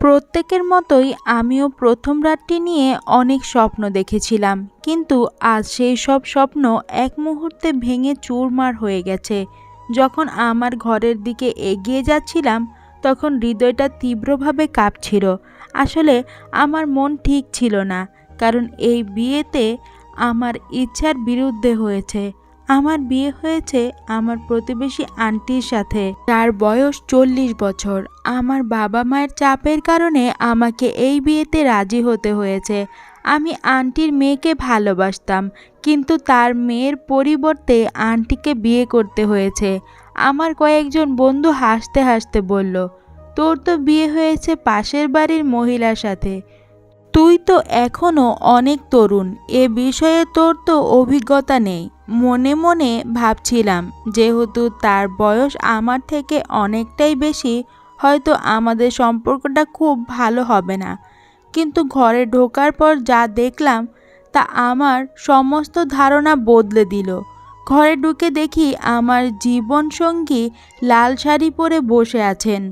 প্রত্যেকের মতোই আমিও প্রথম রাতটি নিয়ে অনেক স্বপ্ন দেখেছিলাম। কিন্তু আজ সেই সব স্বপ্ন এক মুহূর্তে ভেঙে চুরমার হয়ে গেছে। যখন আমার ঘরের দিকে এগিয়ে যাচ্ছিলাম, তখন হৃদয়টা তীব্রভাবে কাঁপছিল। আসলে আমার মন ঠিক ছিল না, কারণ এই বিয়েতে আমার ইচ্ছার বিরুদ্ধে হয়েছে। আমার বিয়ে হয়েছে আমার প্রতিবেশী আন্টির সাথে। তার বয়স চল্লিশ বছর। আমার বাবা মায়ের চাপের কারণে আমাকে এই বিয়েতে রাজি হতে হয়েছে। আমি আন্টির মেয়েকে ভালোবাসতাম, কিন্তু তার মেয়ের পরিবর্তে আন্টিকে বিয়ে করতে হয়েছে। আমার কয়েকজন বন্ধু হাসতে হাসতে বলল, তোর তো বিয়ে হয়েছে পাশের বাড়ির মহিলার সাথে। তুই তো এখনও অনেক তরুণ, এ বিষয়ে তোর তো অভিজ্ঞতা নেই। মনে মনে ভাবছিলাম, যেহেতু তার বয়স আমার থেকে অনেকটাই বেশি, হয়তো আমাদের সম্পর্কটা খুব ভালো হবে না। কিন্তু ঘরে ঢোকার পর যা দেখলাম, তা আমার সমস্ত ধারণা বদলে দিল। ঘরে ঢুকে দেখি আমার জীবনসঙ্গী লাল শাড়ি পরে বসে আছেন।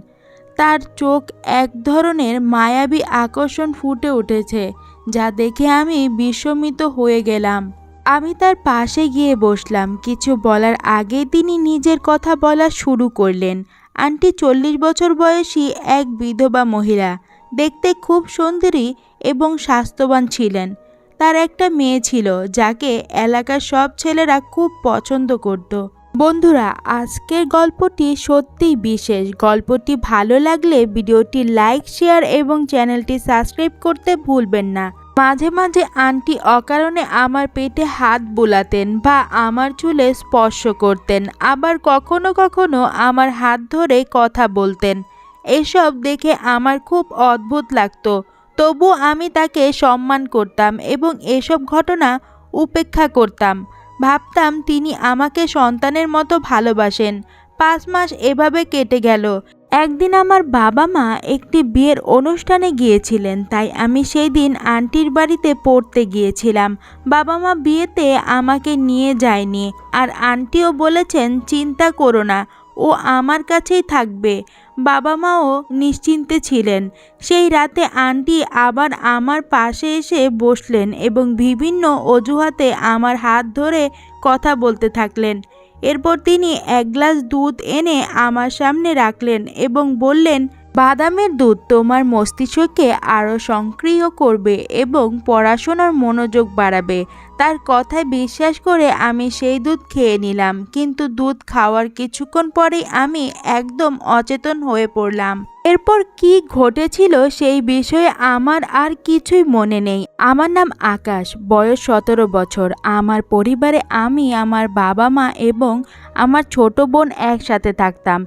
তার চোখ এক ধরনের মায়াবী আকর্ষণ ফুটে উঠেছে, যা দেখে আমি বিস্মিত হয়ে গেলাম। আমি তার পাশে গিয়ে বসলাম। কিছু বলার আগেই তিনি নিজের কথা বলা শুরু করলেন। আন্টি চল্লিশ বছর বয়সী এক বিধবা মহিলা। দেখতে খুব সুন্দরী এবং স্বাস্থ্যবান ছিলেন। তার একটা মেয়ে ছিল, যাকে এলাকার সব ছেলেরা খুব পছন্দ করত। বন্ধুরা, আজকের গল্পটি সত্যিই বিশেষ। গল্পটি ভালো লাগলে ভিডিওটি লাইক, শেয়ার এবং চ্যানেলটি সাবস্ক্রাইব করতে ভুলবেন না। মাঝে মাঝে আন্টি অকারণে আমার পেটে হাত বোলাতেন বা আমার চুলে স্পর্শ করতেন, আবার কখনো কখনো আমার হাত ধরে কথা বলতেন। এসব দেখে আমার খুব অদ্ভুত লাগতো। তবু আমি তাকে সম্মান করতাম এবং এসব ঘটনা উপেক্ষা করতাম। ভাবতাম তিনি আমাকে সন্তানের মতো ভালোবাসেন। পাঁচ মাস এভাবে কেটে গেল। একদিন আমার বাবা মা একটি বিয়ের অনুষ্ঠানে গিয়েছিলেন, তাই আমি সেই দিন আন্টির বাড়িতে পড়তে গিয়েছিলাম। বাবা মা বিয়েতে আমাকে নিয়ে যায়নি, আর আন্টিও বলেছেন, চিন্তা করো না, ও আমার কাছেই থাকবে। বাবা মাও নিশ্চিন্তে ছিলেন। সেই রাতে আন্টি আবার আমার পাশে এসে বসলেন এবং বিভিন্ন অজুহাতে আমার হাত ধরে কথা বলতে থাকলেন। এরপর তিনি এক গ্লাস দুধ এনে আমার সামনে রাখলেন এবং বললেন, বাদামের দুধ তোমার মস্তিষ্ককে আরও সক্রিয় করবে এবং পড়াশোনার মনোযোগ বাড়াবে। তার কথায় বিশ্বাস করে আমি সেই দুধ খেয়ে নিলাম, কিন্তু দুধ খাওয়ার কিছুক্ষণ পরেই আমি একদম অচেতন হয়ে পড়লাম। এরপর কি ঘটেছিল সেই বিষয়ে আমার আর কিছুই মনে নেই। আমার নাম আকাশ, বয়স সতেরো বছর। আমার পরিবারে আমি, আমার বাবা মা এবং আমার ছোট বোন একসাথে থাকতাম।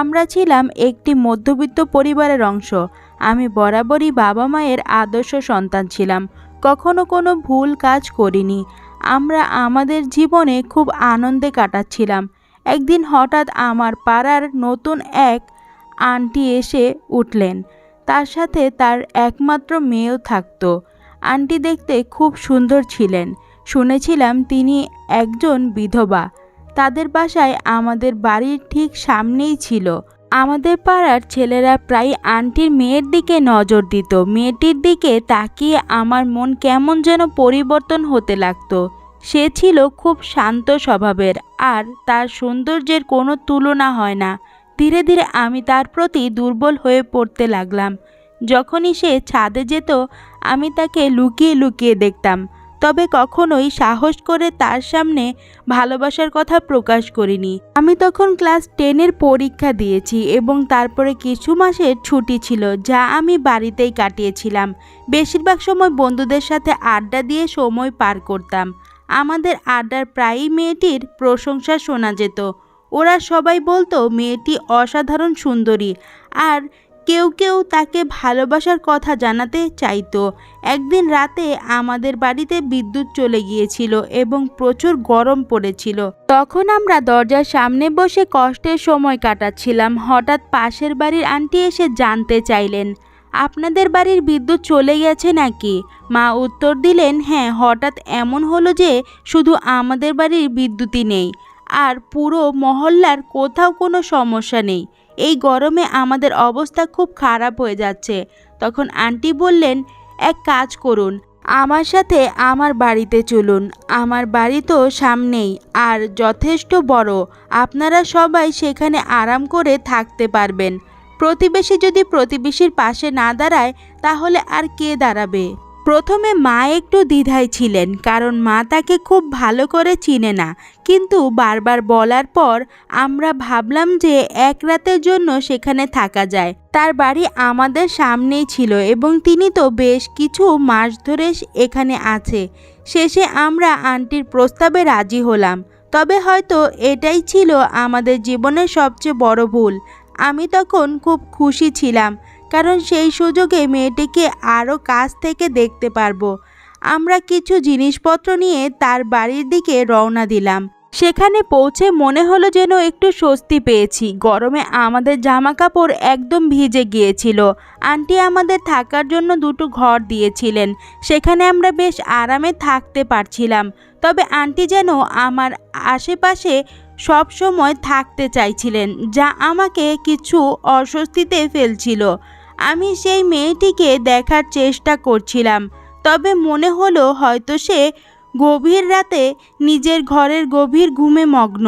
আমরা ছিলাম একটি মধ্যবিত্ত পরিবারের অংশ। আমি বরাবরই বাবা মায়ের আদর্শ সন্তান ছিলাম। কখনো কোনো ভুল কাজ করিনি। আমরা আমাদের জীবনে খুব আনন্দে কাটাচ্ছিলাম। একদিন হঠাৎ আমার পাড়ার নতুন এক আন্টি এসে উঠলেন। তার সাথে তার একমাত্র মেয়েও থাকতো। আন্টি দেখতে খুব সুন্দর ছিলেন। শুনেছিলাম তিনি একজন বিধবা। তাদের বাসায় আমাদের বাড়ির ঠিক সামনেই ছিল। আমাদের পাড়ার ছেলেরা প্রায় আন্টির মেয়ের দিকে নজর দিত। মেয়েটির দিকে তাকিয়ে আমার মন কেমন যেন পরিবর্তন হতে লাগতো। সে ছিল খুব শান্ত স্বভাবের আর তার সৌন্দর্যের কোনো তুলনা হয় না। ধীরে ধীরে আমি তার প্রতি দুর্বল হয়ে পড়তে লাগলাম। যখনই সে ছাদে যেত, আমি তাকে লুকিয়ে লুকিয়ে দেখতাম। তবে কখনোই সাহস করে তার সামনে ভালোবাসার কথা প্রকাশ করিনি। আমি তখন ক্লাস টেনের পরীক্ষা দিয়েছি এবং তারপরে কিছু মাসের ছুটি ছিল যা আমি বাড়িতেই কাটিয়েছিলাম। বেশিরভাগ সময় বন্ধুদের সাথে আড্ডা দিয়ে সময় পার করতাম। আমাদের আড্ডার প্রায়ই মেয়েটির প্রশংসা শোনা যেত। ওরা সবাই বলতো, মেয়েটি অসাধারণ সুন্দরী। আর কেউ কেউ তাকে ভালোবাসার কথা জানাতে চাইতো। একদিন রাতে আমাদের বাড়িতে বিদ্যুৎ চলে গিয়েছিল এবং প্রচুর গরম পড়েছিল। তখন আমরা দরজার সামনে বসে কষ্টের সময় কাটাচ্ছিলাম। হঠাৎ পাশের বাড়ির আন্টি এসে জানতে চাইলেন, আপনাদের বাড়ির বিদ্যুৎ চলে গেছে নাকি? মা উত্তর দিলেন হ্যাঁ হঠাৎ এমন হলো যে শুধু আমাদের বাড়ির বিদ্যুৎই নেই। আর পুরো মহল্লার কোথাও কোনো সমস্যা নেই। এই গরমে আমাদের অবস্থা খুব খারাপ হয়ে যাচ্ছে। তখন আন্টি বললেন, এক কাজ করুন, আমার সাথে আমার বাড়িতে চলুন। আমার বাড়ি তো সামনেই, আর যথেষ্ট বড়। আপনারা সবাই সেখানে আরাম করে থাকতে পারবেন। প্রতিবেশী যদি প্রতিবেশীর পাশে না দাঁড়ায়, তাহলে আর কে দাঁড়াবে? প্রথমে মা একটু দ্বিধায় ছিলেন, কারণ মা তাকে খুব ভালো করে চিনে না। কিন্তু বারবার বলার পর আমরা ভাবলাম যে এক রাতের জন্য সেখানে থাকা যায়। তার বাড়ি আমাদের সামনেই ছিল এবং তিনি তো বেশ কিছু মাস ধরে এখানে আছে। শেষে আমরা আন্টির প্রস্তাবে রাজি হলাম। তবে হয়তো এটাই ছিল আমাদের জীবনের সবচেয়ে বড় ভুল। আমি তখন খুব খুশি ছিলাম কারণ সেই সুযোগে মেয়েটিকে আরও কাছ থেকে দেখতে পারব। আমরা কিছু জিনিসপত্র নিয়ে তার বাড়ির দিকে রওনা দিলাম। সেখানে পৌঁছে মনে হলো যেন একটু স্বস্তি পেয়েছি। গরমে আমাদের জামা কাপড় একদম ভিজে গিয়েছিল। আন্টি আমাদের থাকার জন্য দুটো ঘর দিয়েছিলেন। সেখানে আমরা বেশ আরামে থাকতে পারছিলাম। তবে আন্টি যেন আমার আশেপাশে সব সময় থাকতে চাইছিলেন, যা আমাকে কিছু অস্বস্তিতে ফেলছিল। আমি সেই মেয়েটিকে দেখার চেষ্টা করছিলাম, তবে মনে হলো হয়তো সে গভীর রাতে নিজের ঘরের গভীর ঘুমে মগ্ন।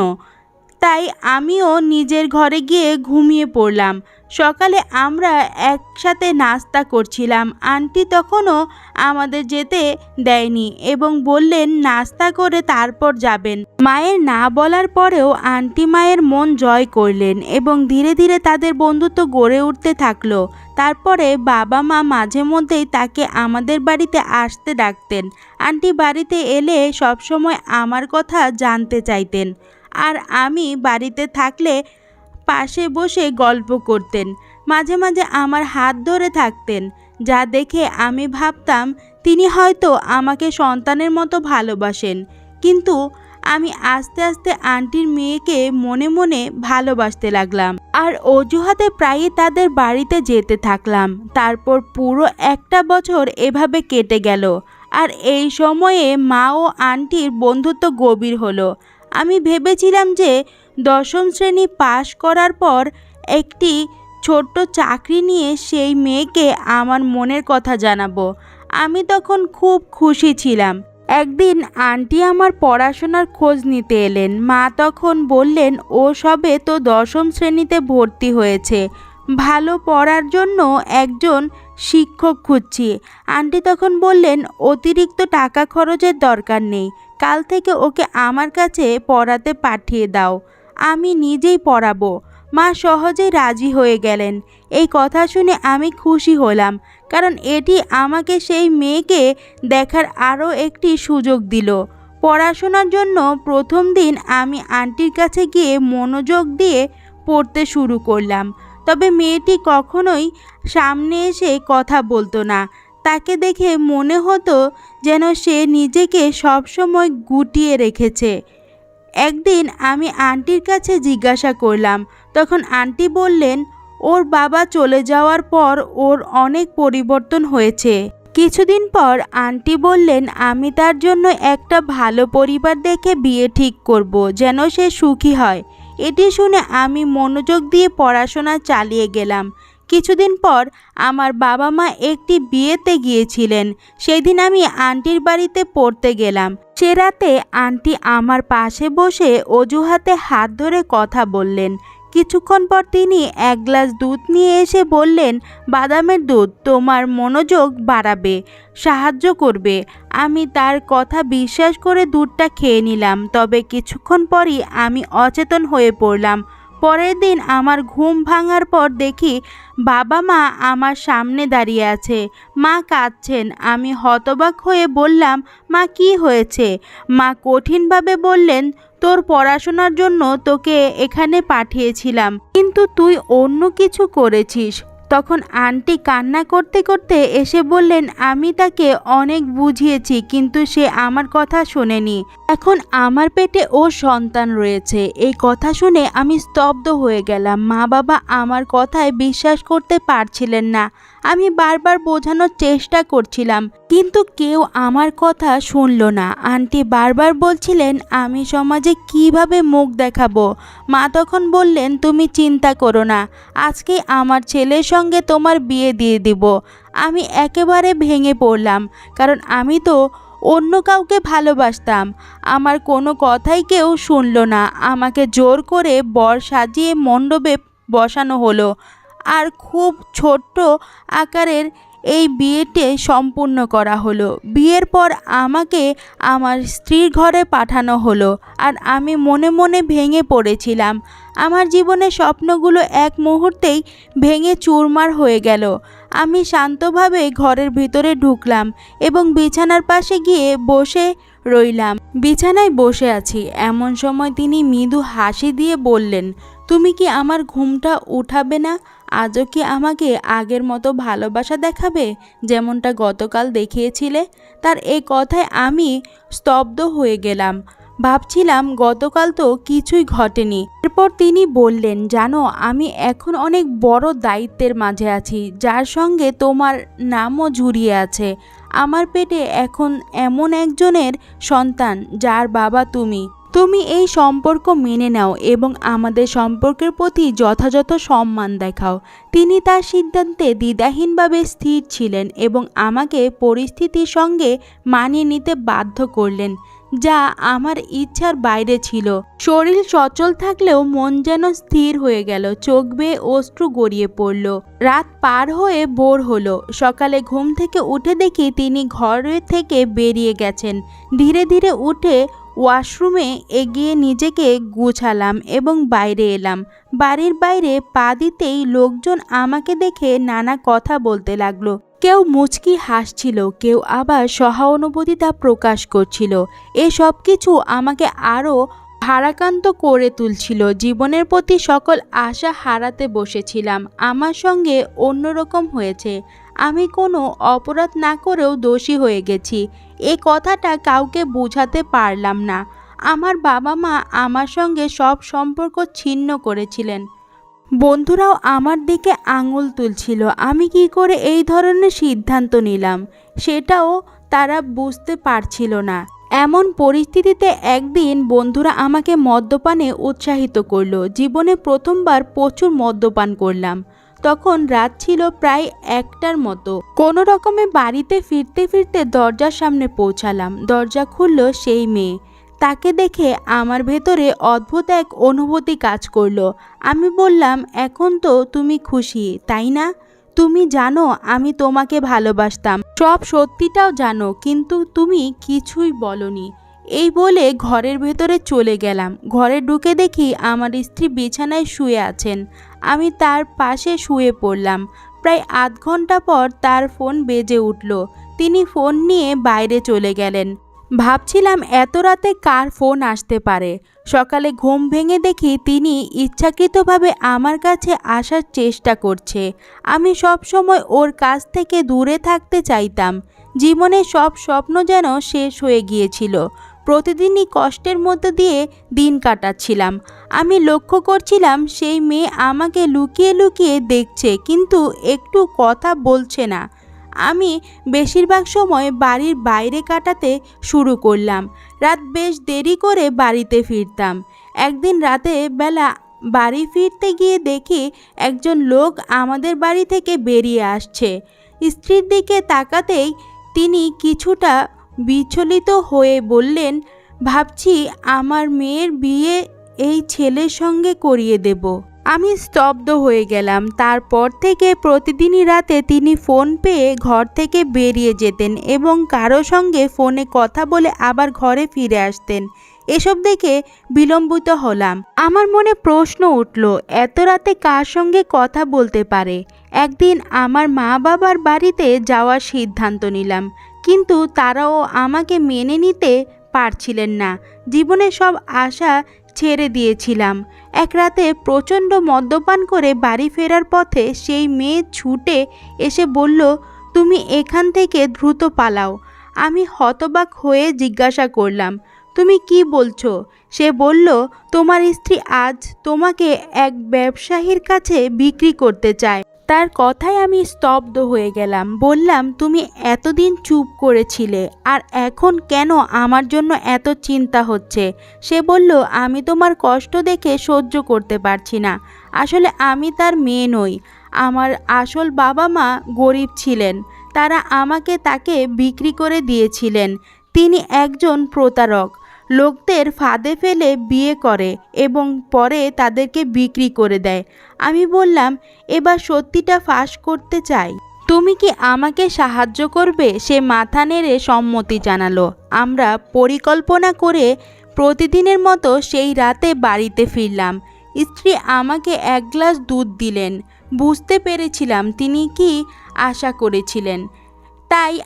তাই আমিও নিজের ঘরে গিয়ে ঘুমিয়ে পড়লাম। সকালে আমরা একসাথে নাস্তা করছিলাম। আন্টি তখনও আমাদের যেতে দেয়নি এবং বললেন, নাস্তা করে তারপর যাবেন। মায়ের না বলার পরেও আন্টি মায়ের মন জয় করলেন এবং ধীরে ধীরে তাদের বন্ধুত্ব গড়ে উঠতে থাকল। তারপরে বাবা মা মাঝে মধ্যেই তাকে আমাদের বাড়িতে আসতে ডাকতেন। আন্টি বাড়িতে এলে সবসময় আমার কথা জানতে চাইতেন। আর আমি বাড়িতে থাকলে পাশে বসে গল্প করতেন, মাঝে মাঝে আমার হাত ধরে থাকতেন। যা দেখে আমি ভাবতাম, তিনি হয়তো আমাকে সন্তানের মতো ভালোবাসেন। কিন্তু আমি আস্তে আস্তে আন্টির মেয়েকে মনে মনে ভালোবাসতে লাগলাম। আর অজুহাতে প্রায়ই তাদের বাড়িতে যেতে থাকলাম। তারপর পুরো একটা বছর এভাবে কেটে গেল। আর এই সময়ে মা ও আন্টির বন্ধুত্ব গভীর হলো। আমি ভেবেছিলাম যে দশম শ্রেণি পাশ করার পর একটি ছোট্ট চাকরি নিয়ে সেই মেয়েকে আমার মনের কথা জানাব। আমি তখন খুব খুশি ছিলাম। একদিন আন্টি আমার পড়াশোনার খোঁজ নিতে এলেন। মা তখন বললেন, ও সবে তো দশম শ্রেণীতে ভর্তি হয়েছে। ভালো পড়ার জন্য একজন শিক্ষক খুঁজছি। আন্টি তখন বললেন, অতিরিক্ত টাকা খরচের দরকার নেই। কাল থেকে ওকে আমার কাছে পড়াতে পাঠিয়ে দাও। আমি নিজেই পড়াবো। মা সহজেই রাজি হয়ে গেলেন। এই কথা শুনে আমি খুশি হলাম, কারণ এটি আমাকে সেই মেয়েকে দেখার আরও একটি সুযোগ দিল। পড়াশোনার জন্য প্রথম দিন আমি আন্টির কাছে গিয়ে মনোযোগ দিয়ে পড়তে শুরু করলাম। তবে মেয়েটি কখনোই সামনে এসে কথা বলতো না। তাকে দেখে মনে হতো যেন সে নিজেকে সবসময় গুটিয়ে রেখেছে। একদিন আমি আন্টির কাছে জিজ্ঞাসা করলাম, তখন আন্টি বললেন, ওর বাবা চলে যাওয়ার পর ওর অনেক পরিবর্তন হয়েছে। কিছুদিন পর আন্টি বললেন, আমি তার জন্য একটা ভালো পরিবার দেখে বিয়ে ঠিক করব, যেন সে সুখী হয়। এটি শুনে আমি মনোযোগ দিয়ে পড়াশোনা চালিয়ে গেলাম। কিছুদিন পর আমার বাবা মা একটি বিয়েতে গিয়েছিলেন। সেদিন আমি আন্টির বাড়িতে পড়তে গেলাম। সে রাতে আন্টি আমার পাশে বসে অজুহাতে হাত ধরে কথা বললেন। কিছুক্ষণ পর তিনি এক গ্লাস দুধ নিয়ে এসে বললেন, বাদামের দুধ, তোমার মনোযোগ বাড়াবে, সাহায্য করবে। আমি তার কথা বিশ্বাস করে দুধটা খেয়ে নিলাম। তবে কিছুক্ষণ পরই আমি অচেতন হয়ে পড়লাম। পরের দিন আমার ঘুম ভাঙার পর দেখি বাবা মা আমার সামনে দাঁড়িয়ে আছে। মা কাঁদছেন। আমি হতবাক হয়ে বললাম, মা, কি হয়েছে? মা কঠিনভাবে বললেন, তোর পড়াশোনার জন্য তোকে এখানে পাঠিয়েছিলাম, কিন্তু তুই অন্য কিছু করেছিস। তখন আন্টি কান্না করতে করতে এসে বললেন, আমি তাকে অনেক বুঝিয়েছি, কিন্তু সে আমার কথা শোনেনি। এখন আমার পেটে ও সন্তান রয়েছে। এই কথা শুনে আমি স্তব্ধ হয়ে গেলাম। মা বাবা আমার কথায় বিশ্বাস করতে পারছিলেন না। আমি বারবার বোঝানোর চেষ্টা করছিলাম, কিন্তু কেউ আমার কথা শুনল না। আন্টি বারবার বলছিলেন, আমি সমাজে কীভাবে মুখ দেখাবো? মা তখন বললেন, তুমি চিন্তা করো না, আজকে আমার ছেলের সঙ্গে তোমার বিয়ে দিয়ে দিব। আমি একেবারে ভেঙে পড়লাম, কারণ আমি তো অন্য কাউকে ভালোবাসতাম। আমার কোনো কথাই কেউ শুনল না। আমাকে জোর করে বর সাজিয়ে মণ্ডপে বসানো হলো। আর খুব ছোট্ট আকারের এই বিয়েতে সম্পূর্ণ করা হলো। বিয়ের পর আমাকে আমার স্ত্রীর ঘরে পাঠানো হলো আর আমি মনে মনে ভেঙে পড়েছিলাম। আমার জীবনের স্বপ্নগুলো এক মুহূর্তেই ভেঙে চুরমার হয়ে গেল। আমি শান্তভাবে ঘরের ভিতরে ঢুকলাম এবং বিছানার পাশে গিয়ে বসে রইলাম। বিছানায় বসে আছি। এমন সময় তিনি মৃদু হাসি দিয়ে বললেন, তুমি কি আমার ঘুমটা উঠাবে না? আজও কি আমাকে আগের মতো ভালোবাসা দেখাবে? যেমনটা গতকাল দেখিয়েছিলে। তার এই কথায় আমি স্তব্ধ হয়ে গেলাম। ভাবছিলাম গতকাল তো কিছুই ঘটেনি। এরপর তিনি বললেন, জানো, আমি এখন অনেক বড় দায়িত্বের মাঝে আছি, যার সঙ্গে তোমার নামও জুড়িয়ে আছে। আমার পেটে এখন এমন একজনের সন্তান, যার বাবা তুমি। তুমি এই সম্পর্ক মেনে নাও এবং আমাদের সম্পর্কের প্রতি যথাযথ সম্মান দেখাও। তিনি তার সিদ্ধান্তে দ্বিধাহীনভাবে স্থির ছিলেন এবং আমাকে পরিস্থিতির সঙ্গে মানিয়ে নিতে বাধ্য করলেন, যা আমার ইচ্ছার বাইরে ছিল। শরীর সচল থাকলেও মন যেন স্থির হয়ে গেল, চোখ বেয়ে অশ্রু গড়িয়ে পড়ল। রাত পার হয়ে ভোর হলো। সকালে ঘুম থেকে উঠে দেখি তিনি ঘরের থেকে বেরিয়ে গেছেন। ধীরে ধীরে উঠে ওয়াশরুমে এগিয়ে নিজেকে গুছালাম এবং বাইরে এলাম। বাড়ির বাইরে পা দিতেই লোকজন আমাকে দেখে নানা কথা বলতে লাগল। কেউ মুচকি হাসছিল, কেউ আবার সহানুভূতিতা প্রকাশ করছিল। এসব কিছু আমাকে আরও ভারাক্রান্ত করে তুলছিল। জীবনের প্রতি সকল আশা হারাতে বসেছিলাম। আমার সঙ্গে অন্যরকম হয়েছে। আমি কোনো অপরাধ না করেও দোষী হয়ে গেছি। এ কথাটা কাউকে বোঝাতে পারলাম না। আমার বাবা মা আমার সঙ্গে সব সম্পর্ক ছিন্ন করেছিলেন। বন্ধুরাও আমার দিকে আঙুল তুলছিল। আমি কি করে এই ধরনের সিদ্ধান্ত নিলাম? সেটাও তারা বুঝতে পারছিল না। এমন পরিস্থিতিতে একদিন বন্ধুরা আমাকে মদ্যপানে উৎসাহিত করল। জীবনে প্রথমবার প্রচুর মদ্যপান করলাম। তখন রাত ছিল প্রায় একটার মতো। কোনো রকমে বাড়িতে ফিরতে ফিরতে দরজার সামনে পৌঁছালাম। দরজা খুলল সেই মেয়ে। তাকে দেখে আমার ভেতরে অদ্ভুত এক অনুভূতি কাজ করল। আমি বললাম, এখন তো তুমি খুশি, তাই না? তুমি জানো আমি তোমাকে ভালোবাসতাম। সব সত্যিটাও জানো, কিন্তু তুমি কিছুই বলনি। এই বলে ঘরের ভেতরে চলে গেলাম। ঘরে ঢুকে দেখি আমার স্ত্রী বিছানায় শুয়ে আছেন। আমি তার পাশে শুয়ে পড়লাম। প্রায় আধ ঘণ্টা পর তার ফোন বেজে উঠল। তিনি ফোন নিয়ে বাইরে চলে গেলেন। ভাবছিলাম এত রাতে কার ফোন আসতে পারে। সকালে ঘুম ভেঙে দেখি তিনি ইচ্ছাকৃতভাবে আমার কাছে আসার চেষ্টা করছে। আমি সব সময় ওর কাছ থেকে দূরে থাকতে চাইতাম। জীবনের সব স্বপ্ন যেন শেষ হয়ে গিয়েছিল। প্রতিদিনই কষ্টের মধ্যে দিয়ে দিন কাটাচ্ছিলাম। আমি লক্ষ্য করছিলাম সেই মেয়ে আমাকে লুকিয়ে লুকিয়ে দেখছে, কিন্তু একটু কথা বলছে না। আমি বেশিরভাগ সময় বাড়ির বাইরে কাটাতে শুরু করলাম। রাত বেশ দেরি করে বাড়িতে ফিরতাম। একদিন রাতে বেলা বাড়ি ফিরতে গিয়ে দেখি একজন লোক আমাদের বাড়ি থেকে বেরিয়ে আসছে। স্ত্রীর দিকে তাকাতেই তিনি কিছুটা বিচলিত হয়ে বললেন, ভাবছি আমার মেয়ের বিয়ে এই ছেলের সঙ্গে করিয়ে দেব। আমি স্তব্ধ হয়ে গেলাম। তারপর থেকে প্রতিদিনই রাতে তিনি ফোন পেয়ে ঘর থেকে বেরিয়ে যেতেন এবং কারও সঙ্গে ফোনে কথা বলে আবার ঘরে ফিরে আসতেন। এসব দেখে বিলম্বিত হলাম। আমার মনে প্রশ্ন উঠল, এত রাতে কার সঙ্গে কথা বলতে পারে? একদিন আমার মা বাবার বাড়িতে যাওয়ার সিদ্ধান্ত নিলাম। কিন্তু তারাও আমাকে মেনে নিতে পারছিলেন না। জীবনে সব আশা ছেড়ে দিয়েছিলাম। এক রাতে প্রচণ্ড মদ্যপান করে বাড়ি ফেরার পথে সেই মেয়ে ছুটে এসে বলল, তুমি এখান থেকে দ্রুত পালাও। আমি হতবাক হয়ে জিজ্ঞাসা করলাম, তুমি কি বলছো? সে বলল, তোমার স্ত্রী আজ তোমাকে এক ব্যবসায়ীর কাছে বিক্রি করতে চায়। তার কথায় আমি স্তব্ধ হয়ে গেলাম। বললাম, তুমি এতদিন চুপ করেছিলে, আর এখন কেন আমার জন্য এত চিন্তা হচ্ছে? সে বলল, আমি তোমার কষ্ট দেখে সহ্য করতে পারছি না। আসলে আমি তার মেয়ে নই। আমার আসল বাবা মা গরিব ছিলেন। তারা আমাকে তাকে বিক্রি করে দিয়েছিলেন। তিনি একজন প্রতারক। লোকদের ফাঁদে ফেলে বিয়ে করে এবং পরে তাদেরকে বিক্রি করে দেয়। আমি বললাম, এবার সত্যিটা ফাঁস করতে চাই। তুমি কি আমাকে সাহায্য করবে? সে মাথা নেড়ে সম্মতি জানালো। আমরা পরিকল্পনা করে প্রতিদিনের মতো সেই রাতে বাড়িতে ফিরলাম। স্ত্রী আমাকে এক গ্লাস দুধ দিলেন। বুঝতে পেরেছিলাম তিনি কি আশা করেছিলেন। তাই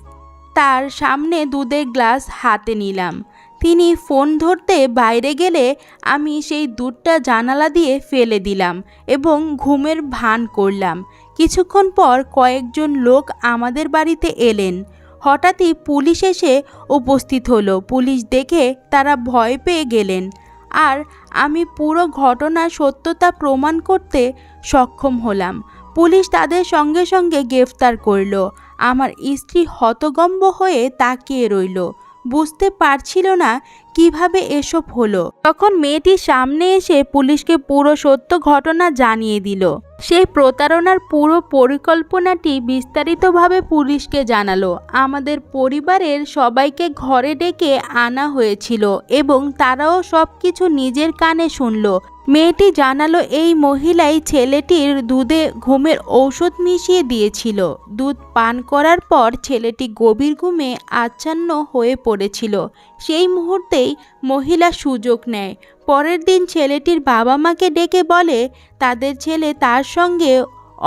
তার সামনে দুধের গ্লাস হাতে নিলাম। তিনি ফোন ধরতে বাইরে গেলে আমি সেই দুধটা জানালা দিয়ে ফেলে দিলাম এবং ঘুমের ভান করলাম। কিছুক্ষণ পর কয়েকজন লোক আমাদের বাড়িতে এলেন। হঠাৎই পুলিশ এসে উপস্থিত হলো। পুলিশ দেখে তারা ভয় পেয়ে গেলেন। আর আমি পুরো ঘটনার সত্যতা প্রমাণ করতে সক্ষম হলাম। পুলিশ তাদের সঙ্গে সঙ্গে গ্রেফতার করল। আমার স্ত্রী হতগম্ব হয়ে তাকিয়ে রইল। বুঝতে পারছিল না কীভাবে এসব হলো। তখন মেয়েটি সামনে এসে পুলিশকে পুরো সত্য ঘটনা জানিয়ে দিল। সেই প্রতারণার পুরো পরিকল্পনাটি বিস্তারিতভাবে পুলিশকে জানালো। আমাদের পরিবারের সবাইকে ঘরে ডেকে আনা হয়েছিল এবং তারাও সব কিছু নিজের কানে শুনলো। মেয়েটি জানালো, এই মহিলাই ছেলেটির দুধে ঘুমের ঔষধ মিশিয়ে দিয়েছিল। দুধ পান করার পর ছেলেটি গভীর ঘুমে আচ্ছন্ন হয়ে পড়েছিল। সেই মুহূর্তেই মহিলা সুযোগ নেয়। পরের দিন ছেলেটির বাবা মাকে ডেকে বলে, তাদের ছেলে তার সঙ্গে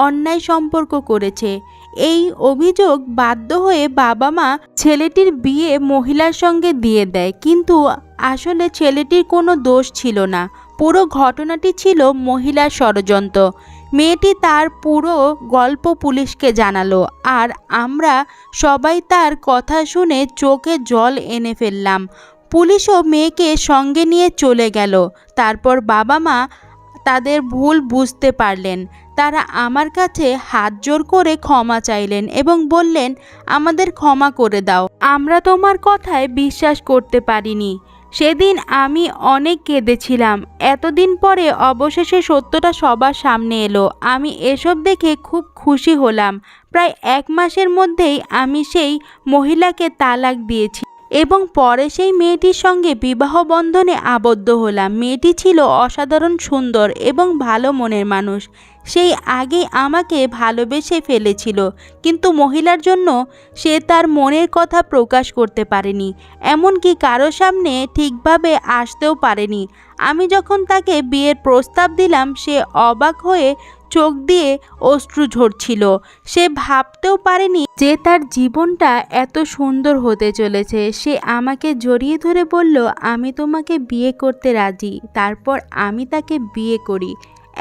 অন্যায় সম্পর্ক করেছে। এই অভিযোগ বাধ্য হয়ে বাবা মা ছেলেটির বিয়ে মহিলার সঙ্গে দিয়ে দেয়। কিন্তু আসলে ছেলেটির কোনো দোষ ছিল না। পুরো ঘটনাটি ছিল মহিলার ষড়যন্ত্র। মেয়েটি তার পুরো গল্প পুলিশকে জানালো আর আমরা সবাই তার কথা শুনে চোখে জল এনে ফেললাম। পুলিশও মেয়েকে সঙ্গে নিয়ে চলে গেল। তারপর বাবা মা তাদের ভুল বুঝতে পারলেন। তারা আমার কাছে হাত জোর করে ক্ষমা চাইলেন এবং বললেন, আমাদের ক্ষমা করে দাও। আমরা তোমার কথায় বিশ্বাস করতে পারিনি। সেদিন আমি অনেক কেঁদেছিলাম। এতদিন পরে অবশেষে সত্যটা সবার সামনে এলো। আমি এসব দেখে খুব খুশি হলাম। প্রায় এক মাসের মধ্যেই আমি সেই মহিলাকে তালাক দিয়েছি। এবং পরে সেই মেয়েটির সঙ্গে বিবাহ বন্ধনে আবদ্ধ হলাম। মেয়েটি ছিল অসাধারণ, সুন্দর এবং ভালো মনের মানুষ। সেই আগেই আমাকে ভালোবেসে ফেলেছিল, কিন্তু মহিলার জন্য সে তার মনের কথা প্রকাশ করতে পারেনি, এমনকি কারও সামনে ঠিকভাবে আসতেও পারেনি। আমি যখন তাকে বিয়ের প্রস্তাব দিলাম, সে অবাক হয়ে চোখ দিয়ে অশ্রু ঝরছিল। সে ভাবতেও পারেনি যে তার জীবনটা এত সুন্দর হতে চলেছে। সে আমাকে জড়িয়ে ধরে বলল, আমি তোমাকে বিয়ে করতে রাজি, তারপর আমি তাকে বিয়ে করি।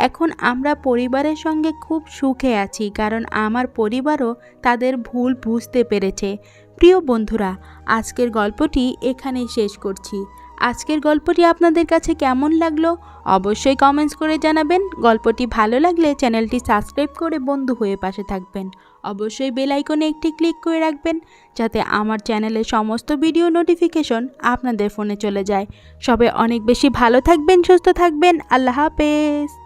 এখন আমরা পরিবারের সঙ্গে খুব সুখে আছি, কারণ আমার পরিবারও তাদের ভুল বুঝতে পেরেছে। প্রিয় বন্ধুরা, আজকের গল্পটি এখানেই শেষ করছি। আজকের গল্পটি আপনাদের কাছে কেমন লাগল অবশ্যই কমেন্টস করে জানাবেন। গল্পটি ভালো লাগলে চ্যানেলটি সাবস্ক্রাইব করে বন্ধু হয়ে পাশে থাকবেন। অবশ্যই বেল আইকনে একটি ক্লিক করে রাখবেন, যাতে আমার চ্যানেলের সমস্ত ভিডিও নোটিফিকেশন আপনাদের ফোনে চলে যায়। সবে অনেক বেশি ভালো থাকবেন, সুস্থ থাকবেন। আল্লাহ হাফেজ।